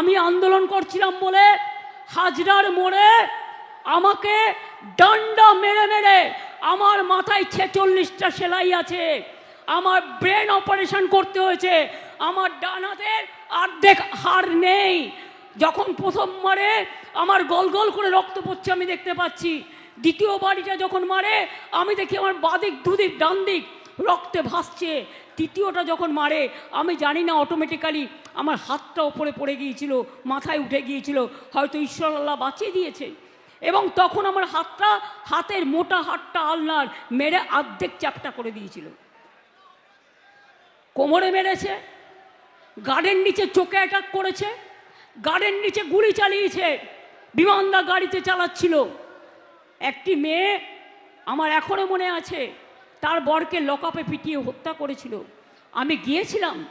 আমি আন্দোলন করছিলাম বলে হাজরার মোড়ে আমাকে ডান্ডা মেরে মেরে আমার মাথায় ছেচল্লিশটা সেলাই আছে, আমার ব্রেন অপারেশন করতে হয়েছে, আমার ডান হাতের অর্ধেক হাড় নেই। যখন প্রথম মারে আমার গোল গোল করে রক্ত পড়ছে আমি দেখতে পাচ্ছি, দ্বিতীয় বাড়িটা যখন মারে আমি দেখি আমার বাদিক দুদিক, ডান দিক রক্তে ভাসছে। তৃতীয়টা যখন মারে, আমি জানি না অটোমেটিক্যালি আমার হাতটা ওপরে পড়ে গিয়েছিল, মাথায় উঠে গিয়েছিল, হয়তো ঈশ্বর আল্লাহ বাঁচিয়ে দিয়েছে। এবং তখন আমার হাতটা, হাতের মোটা হাতটা আলনার মেরে অর্ধেক চ্যাপটা করে দিয়েছিল। কোমরে মেরেছে গার্ডেন নিচে চোখে অ্যাটাক করেছে গার্ডেন নিচে গুলি চালিয়েছে, বিমানদা গাড়িতে চালাচ্ছিল। একটি মেয়ে আমার এখনও মনে আছে তার বরকে লকআপে পিটিয়ে হত্যা করেছিল। আমি গিয়েছিলাম।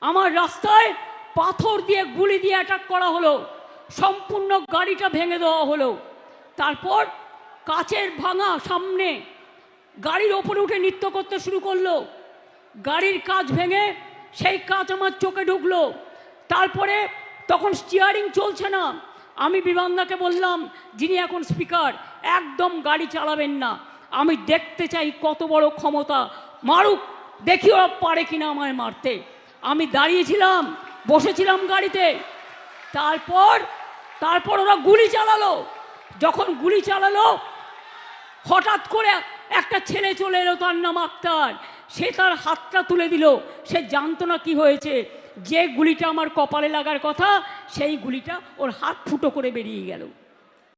আমার রাস্তায় পাথর দিয়ে গুলি দিয়ে অ্যাটাক করা হলো। সম্পূর্ণ গাড়িটা ভেঙে দেওয়া হলো। তারপর কাচের ভাঙা সামনে গাড়ির ওপরে উঠে নৃত্য করতে শুরু করল। গাড়ির কাজ ভেঙে সেই কাজ আমার চোখে ঢুকলো। তারপরে তখন স্টিয়ারিং চলছে না। আমি বিমানদাকে বললাম, যিনি এখন স্পিকার একদম গাড়ি চালাবেন না। আমি দেখতে চাই কত বড় ক্ষমতা। মারুক দেখি ওরা পারে কিনা আমায় মারতে। আমি দাঁড়িয়েছিলাম, বসেছিলাম গাড়িতে। তারপর তারপর ওরা গুলি চালালো। যখন গুলি চালালো, হঠাৎ করে একটা ছেলে চলে এলো তার নাম আক্তার। সে তার হাতটা তুলে দিল। সে জানতো না কি হয়েছে। যে গুলিটা আমার কপালে লাগার কথা, সেই গুলিটা ওর হাত ফুটো করে বেরিয়ে গেল।